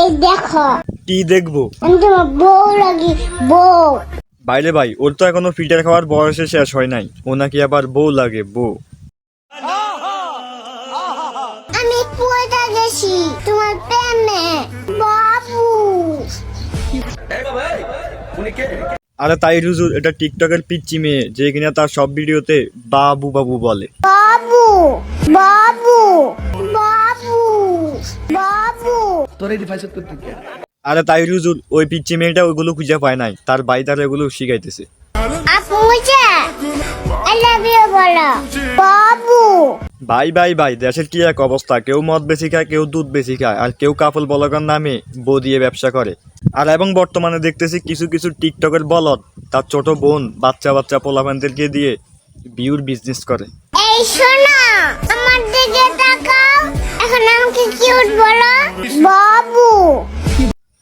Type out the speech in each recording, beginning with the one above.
এই দেখো। কি দেখব? আমি তোমার বউ লাগি বউ। বাইরে ভাই ওর তো এখনও ফিল্টার খাওয়ার বয়সে শেষ হয় নাই। ও নাকি আবার বউ লাগে বউ। আমি গেছি তোমার প্রেমে। বাবু। আরে তাই রুজুর এটা টিকটকের পিচ্চি মেয়ে যে কিনা তার সব ভিডিওতে বাবু বাবু বলে। বাবু বাবু বাবু বাবু। তোর এই করতে কে আরে তাই রুজুর ওই পিচ্চি মেয়েটা ওইগুলো খুঁজে পায় নাই তার বাই তার এগুলো শিখাইতেছে। আপু মুঝে আই লাভ ইউ বলো। বাবু। ভাই ভাই ভাই দেশের কি এক অবস্থা? কেউ মদ বেশি খায় কেউ দুধ বেশি খায় আর কেউ কাপল বলকার নামে বউ দিয়ে ব্যবসা করে। আর এবং বর্তমানে দেখতেছি কিছু কিছু টিকটকের বলদ তার ছোট বোন বাচ্চা বাচ্চা পোলাপানদেরকে দিয়ে বিউর বিজনেস করে। এই শোনো আমার দিকে তাকাও। এখন আমাকে কিউট বলো। বাবু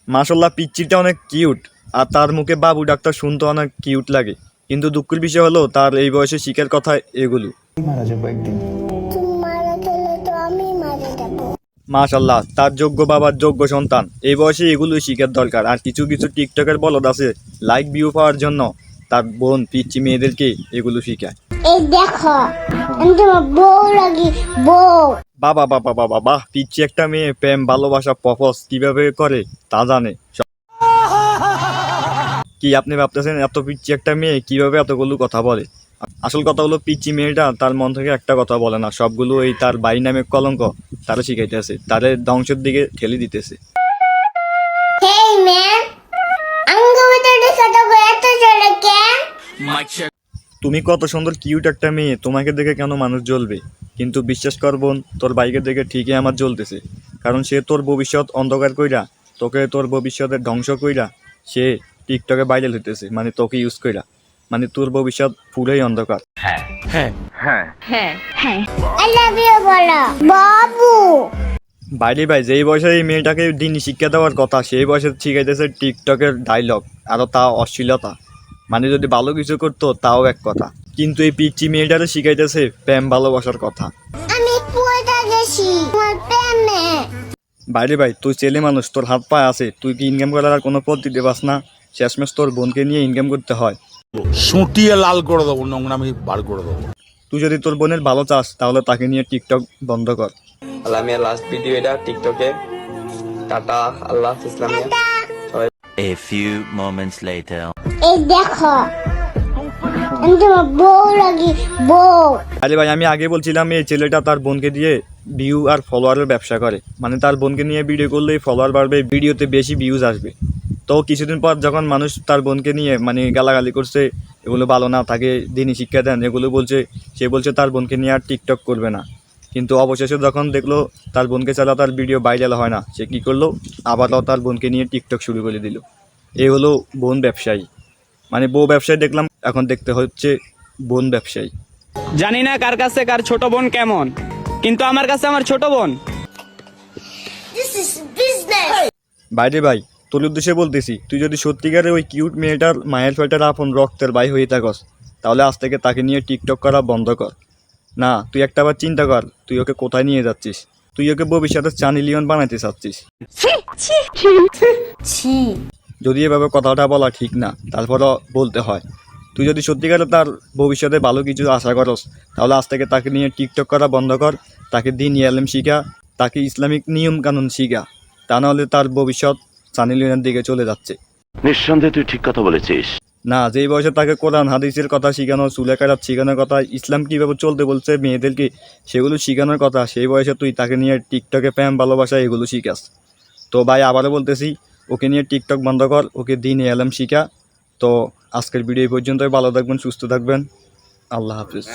মাসাল্লাহ পিচ্চিটা অনেক কিউট। আর তার মুখে বাবু ডাক্তার শুনতে অনেক কিউট লাগে। কিন্তু দুঃখের বিষয় হলো তার এই বয়সে শিকার কথা এগুলো। মারা যাব একদিন। তুমি মারা গেলে তো আমি মারা যাব। মাশাল্লাহ তার যোগ্য বাবার যোগ্য সন্তান। এই বয়সে এগুলোই শিখার দরকার। আর কিছু কিছু টিকটকের বলদ আছে লাইক ভিউ পাওয়ার জন্য। তার বোন পিচ্চি মেয়েদেরকে এগুলো শিখায়। এই দেখো, আমি তোমার বউ লাগি, বউ। বাবা বাবা বাবা, বাহ, পিচ্চি একটা মেয়ে, প্রেম, ভালোবাসা, পপস, কীভাবে করে, তা জানে। কি আপনি ভাবতেছেন, এত পিচ্চি একটা মেয়ে, কীভাবে এতগুলো কথা বলে? আসল কথা হলো, পিচ্চি মেয়েটা তার মন থেকে একটা কথা বলে না। সবগুলো এই তার বাড়ি নামে কলঙ্ক, তারা শিখাইতেছে তাদের ধ্বংসের দিকে ঠেলে দিতেছে। তুমি কত সুন্দর কিউট একটা মেয়ে তোমাকে দেখে কেন মানুষ জ্বলবে? কিন্তু বিশ্বাস কর বোন তোর বাইকে দেখে ঠিকই আমার জ্বলতেছে। কারণ সে তোর ভবিষ্যৎ অন্ধকার কইরা তোকে তোর ভবিষ্যতের ধ্বংস কইরা সে টিকটকে ভাইরাল হইতেছে মানে তোকে ইউজ কইরা। মানে তোর ভবিষ্যৎ পুরোই অন্ধকার। আই লাভ ইউ বলো। বাবু! বাইরে ভাই যেই বয়সে এই মেয়েটাকে দিন শিক্ষা দেওয়ার কথা সেই বয়সে শিখাইতেছে টিকটকের ডায়লগ আরও তা অশ্লীলতা। মানে যদি ভালো কিছু করতো তাও এক কথা। কিন্তু এই পিচ্চি মেয়েটারে শিখাইতেছে প্রেম ভালোবাসার কথা। আমি পয়টা গেছি তোমার প্রেমে বাইরে ভাই তুই ছেলে মানুষ তোর হাত পায়ে আছে তুই কি ইনকাম করার আর কোনো পদ্ধতি পাস না? শেষমেশ তোর বোনকে নিয়ে ইনকাম করতে হয়। সুটিয়ে লাল করে দেবো নোংরামি বার করে দেবো। তুই যদি তোর বোনের ভালো চাস তাহলে তাকে নিয়ে টিকটক বন্ধ কর। আমি লাস্ট ভিডিও এটা টিকটকে। Tata Allah Islamia A few moments later. এই দেখো আমি তোমার বউ লাগি বউ। আরে ভাই আমি আগে বলছিলাম এই ছেলেটা তার বোনকে দিয়ে ভিউ আর ফলোয়ারের ব্যবসা করে। মানে তার বোনকে নিয়ে ভিডিও করলেই ফলোয়ার বাড়বে ভিডিওতে বেশি ভিউজ আসবে। তো কিছুদিন পর যখন মানুষ তার বোনকে নিয়ে মানে গালাগালি করছে এগুলো ভালো না তাকে দিনই শিক্ষা দেন এগুলো বলছে সে বলছে তার বোনকে নিয়ে আর টিকটক করবে না। কিন্তু অবশেষে যখন দেখল তার বোনকে ছাড়া তার ভিডিও ভাইরাল হয় না সে কী করল? আবারও তার বোনকে নিয়ে টিকটক শুরু করে দিল। এ হলো বোন ব্যবসায়ী। মানে বউ ব্যবসায়ী দেখলাম এখন দেখতে হচ্ছে বোন ব্যবসায়ী। জানি না কার কাছে কার ছোট বোন কেমন কিন্তু আমার কাছে আমার ছোট বোন। বাইরে ভাই তোর উদ্দেশ্যে বলতেছি তুই যদি সত্যিকারে ওই কিউট মেয়েটার মায়ের ফেটার আপন রক্তের ভাই হয়ে থাকস তাহলে আজ থেকে তাকে নিয়ে টিকটক করা বন্ধ কর। না তুই একটা বার চিন্তা কর তুই ওকে কোথায় নিয়ে যাচ্ছিস? তুই ওকে ভবিষ্যতে চানি লিওন বানাইতে চাচ্ছিস। যদি এভাবে কথাটা বলা ঠিক না তারপরও বলতে হয়। তুই যদি সত্যিকারে তার ভবিষ্যতে ভালো কিছু আশা করস তাহলে আজ থেকে তাকে নিয়ে টিকটক করা বন্ধ কর তাকে দিন ইয়ালেম শিখা তাকে ইসলামিক নিয়ম কানুন শিখা তা নাহলে তার ভবিষ্যৎ সানি লিওনের দিকে চলে যাচ্ছে। নিঃসন্দেহে তুই ঠিক কথা বলেছিস। না, যেই বয়সে তাকে কোরআন, হাদিসের কথা শেখানো চুলে কাটার শেখানোর কথা, ইসলাম কীভাবে চলতে বলছে মেয়েদেরকে, সেগুলো শেখানোর কথা, সেই বয়সে তুই তাকে নিয়ে টিকটকে প্যাম ভালোবাসা, এগুলো শিখাস। তো ভাই, আবারও বলতেছি, ওকে নিয়ে টিকটক বন্ধ কর, ওকে দিন এলাম শিখা। তো আজকের ভিডিও পর্যন্তই, ভালো থাকবেন, সুস্থ থাকবেন। আল্লাহ হাফিজ।